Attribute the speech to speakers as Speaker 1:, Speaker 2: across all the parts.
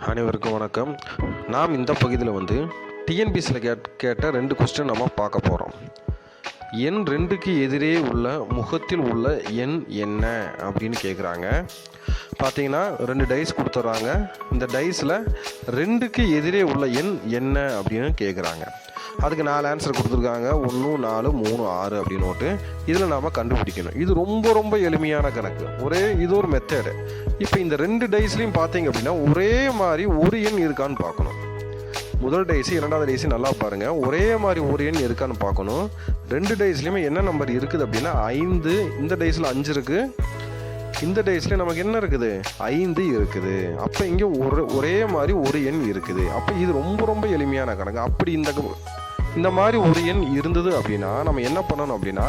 Speaker 1: அனைவருக்கும் வணக்கம். நாம் இந்த பகுதியில் வந்து டிஎன்பிசியில் கேட் கேட்ட ரெண்டு கொஸ்டின் நம்ம பார்க்க போகிறோம் எண் ரெண்டுக்கு எதிரே உள்ள முகத்தில் உள்ள எண் என்ன அப்படின்னு கேட்குறாங்க பார்த்தீங்கன்னா ரெண்டு டைஸ் கொடுத்துட்றாங்க இந்த டைஸில் ரெண்டுக்கு எதிரே உள்ள எண் என்ன அப்படின்னு கேட்குறாங்க அதுக்கு நாலு ஆன்சர் கொடுத்துருக்காங்க. ஒன்று நாலு மூணு ஆறு அப்படின்னு நோட்டு இதில் நாம் கண்டுபிடிக்கணும். இது ரொம்ப ரொம்ப எளிமையான கணக்கு. ஒரே இது ஒரு மெத்தடு இப்போ இந்த ரெண்டு டைஸ்லையும் பார்த்தீங்க அப்படின்னா ஒரே மாதிரி ஒரு எண் இருக்கான்னு பார்க்கணும். முதல் டைஸு இரண்டாவது டைஸு நல்லா பாருங்கள் ஒரே மாதிரி ஒரு எண் இருக்கான்னு பார்க்கணும். ரெண்டு டைஸ்லையுமே என்ன நம்பர் இருக்குது அப்படின்னா ஐந்து. இந்த டைஸில் அஞ்சு இருக்குது இந்த டேஸில் நமக்கு என்ன இருக்குது? ஐந்து இருக்குது. அப்போ இங்கே ஒரு ஒரே மாதிரி ஒரு எண் இருக்குது. அப்போ இது ரொம்ப ரொம்ப எளிமையான கணக்கு. அப்படி இந்த இந்த மாதிரி ஒரு எண் இருந்தது அப்படின்னா நம்ம என்ன பண்ணணும் அப்படின்னா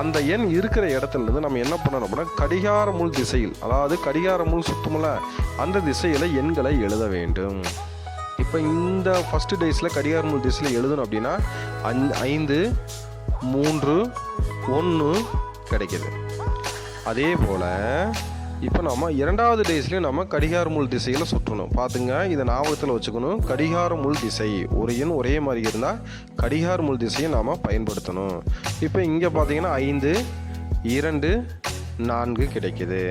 Speaker 1: அந்த எண் இருக்கிற இடத்துலேருந்து நம்ம என்ன பண்ணணும் அப்படின்னா கடிகார முள் திசையில் அதாவது கடிகார முள் சுத்தமில்ல அந்த திசையில் எண்களை எழுத வேண்டும். இப்போ இந்த ஃபஸ்ட்டு டேஸில் கடிகார முள் திசையில் எழுதணும் அப்படின்னா அஞ் ஐந்து மூன்று ஒன்று கிடைக்கிது. அதே போல் இப்போ நம்ம இரண்டாவது டேஸ்லேயும் நம்ம கடிகார முள் திசையில் சுற்றணும். பார்த்துங்க இதை ஞாபகத்தில் வச்சுக்கணும். கடிகார முள் திசை ஒரு எண் ஒரே மாதிரி இருந்தால் கடிகார முள் திசையை நாம் பயன்படுத்தணும். இப்போ இங்கே பார்த்தீங்கன்னா ஐந்து இரண்டு நான்கு கிடைக்குது.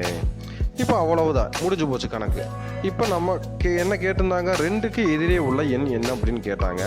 Speaker 1: இப்போ அவ்வளவுதான். முடிஞ்சு போச்சு கணக்கு. இப்போ நம்ம கே என்ன கேட்டிருந்தாங்க? ரெண்டுக்கு எதிரே உள்ள எண் என்ன அப்படின்னு கேட்டாங்க.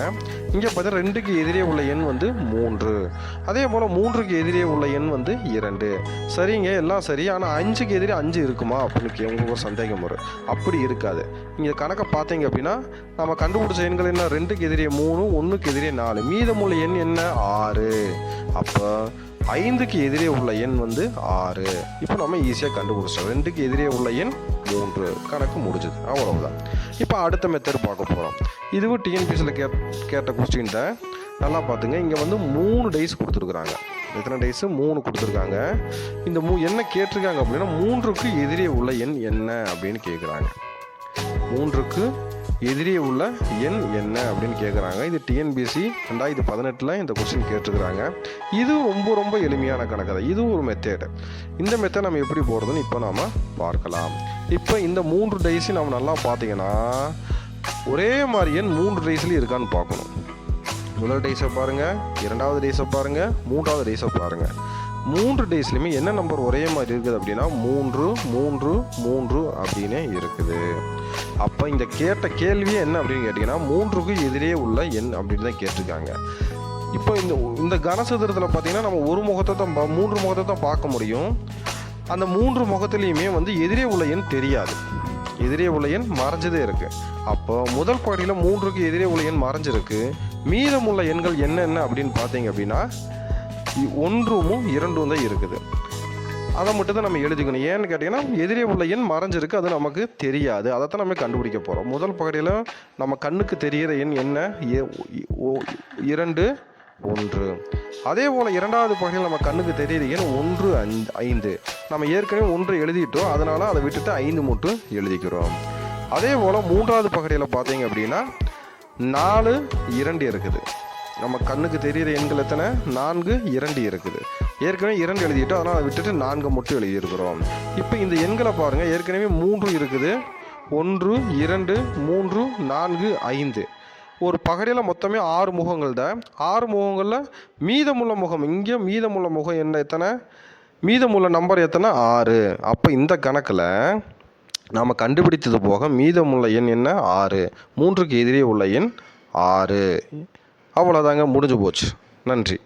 Speaker 1: இங்கே பார்த்தா ரெண்டுக்கு எதிரே உள்ள எண் வந்து மூன்று. அதே போல் மூன்றுக்கு எதிரே உள்ள எண் வந்து இரண்டு. சரிங்க எல்லாம் சரி. ஆனால் அஞ்சுக்கு எதிரே அஞ்சு இருக்குமா அப்படின்னு கே உங்களுக்கு ஒரு சந்தேகம் வரும். அப்படி இருக்காது. நீங்கள் கணக்கை பார்த்தீங்க அப்படின்னா நம்ம கண்டுபிடிச்ச எண்கள் என்ன? ரெண்டுக்கு எதிரே மூணு ஒன்றுக்கு எதிரே நாலு. மீதமுள்ள எண் என்ன? ஆறு. அப்போ ஐந்துக்கு எதிரே உள்ள எண் வந்து ஆறு. இப்போ நம்ம ஈஸியாக கண்டுபிடிச்சோம் ரெண்டுக்கு எதிரே உள்ள எண் மூன்று. கணக்கு முடிஞ்சுது. அவ்வளவுதான். இப்போ அடுத்த மெத்தட் பார்க்க போகிறோம் இதுவும் டிஎன்பிசியில் கே கேட்ட கொஸ்டின்ட்ட நல்லா பார்த்துங்க. இங்கே வந்து மூணு டேஸ் கொடுத்துருக்குறாங்க. எத்தனை டேஸு மூணு கொடுத்துருக்காங்க. இந்த மூ என்ன கேட்டிருக்காங்க அப்படின்னா மூன்றுக்கு எதிரே உள்ள எண் என்ன அப்படின்னு கேட்குறாங்க மூன்றுக்கு எதிரே உள்ள எண் என்ன அப்படின்னு கேட்குறாங்க இது டிஎன்பிசி ரெண்டாயிரத்தி பதினெட்டில் இந்த கொஸ்டின் கேட்டுருக்குறாங்க. இது ரொம்ப ரொம்ப எளிமையான கணக்கு தான் இது ஒரு மெத்தேடு இந்த மெத்தட் நம்ம எப்படி போகிறதுன்னு இப்போ நாம் பார்க்கலாம். இப்போ இந்த மூன்று டைஸையும் நம்ம நல்லா பார்த்தீங்கன்னா ஒரே மாதிரி எண் மூன்று டேஸ்லேயும் இருக்கான்னு பார்க்கணும். முதல் டேஸை பாருங்கள் இரண்டாவது டேஸை பாருங்கள் மூன்றாவது டேஸை பாருங்கள் மூன்று டேஸ்லையுமே என்ன நம்பர் ஒரே மாதிரி இருக்குது அப்படின்னா மூன்று மூன்று மூன்று அப்படின்னு இருக்குது. அப்போ இந்த கேட்ட கேள்வியே என்ன அப்படின்னு கேட்டிங்கன்னா மூன்றுக்கு எதிரே உள்ள எண் அப்படின்னு தான் கேட்டிருக்காங்க. இப்போ இந்த இந்த கனசதுரத்தில் பார்த்தீங்கன்னா நம்ம ஒரு முகத்தை தான் மூன்று முகத்தை தான் பார்க்க முடியும். அந்த மூன்று முகத்துலேயுமே வந்து எதிரே உள்ள எண் தெரியாது. எதிரே உள்ள எண் மறைஞ்சதே இருக்குது அப்போ முதல் பகுதியில் மூன்றுக்கு எதிரே உள்ள எண் மறைஞ்சிருக்கு. மீதமுள்ள எண்கள் என்னென்ன அப்படின்னு பார்த்தீங்க அப்படின்னா ஒன்றும் இரண்டும் தான் இருக்குது. அதை மட்டும் தான் நம்ம எழுதிக்கணும். ஏன்னு கேட்டிங்கன்னா எதிரே உள்ள எண் மறைஞ்சிருக்கு அது நமக்கு தெரியாது. அதை தான் நம்ம கண்டுபிடிக்க போகிறோம் முதல் பகுதியில் நம்ம கண்ணுக்கு தெரிகிற எண் என்ன? இரண்டு ஒன்று. அதே போல் இரண்டாவது பகுதியில் நம்ம கண்ணுக்கு தெரியுது எண் ஒன்று அஞ்சு ஐந்து. நம்ம ஏற்கனவே ஒன்று எழுதிட்டோம். அதனால் அதை விட்டுட்டு ஐந்து மட்டும் எழுதிக்கிறோம். அதே போல் மூன்றாவது பகுதியில் பார்த்தீங்க அப்படின்னா நாலு இரண்டு இருக்குது. நம்ம கண்ணுக்கு தெரிகிற எண்கள் எத்தனை? நான்கு இரண்டு இருக்குது. ஏற்கனவே இரண்டு எழுதிட்டோம் அதனால் அதை விட்டுட்டு நான்கு மட்டும் எழுதியிருக்கிறோம். இப்போ இந்த எண்களை பாருங்கள் ஏற்கனவே மூன்று இருக்குது. ஒன்று இரண்டு மூன்று நான்கு ஐந்து. ஒரு பகடியில் மொத்தமே ஆறு முகங்கள் தான். ஆறு முகங்களில் மீதமுள்ள முகம் இங்கே மீதமுள்ள முகம் என்ன எத்தனை? மீதமுள்ள நம்பர் எத்தனை? ஆறு. அப்போ இந்த கணக்கில் நாம் கண்டுபிடித்தது போக மீதமுள்ள எண் என்ன? ஆறு. மூன்றுக்கு எதிரே உள்ள எண் ஆறு. அவ்வளோதாங்க முடிஞ்சு போச்சு. நன்றி.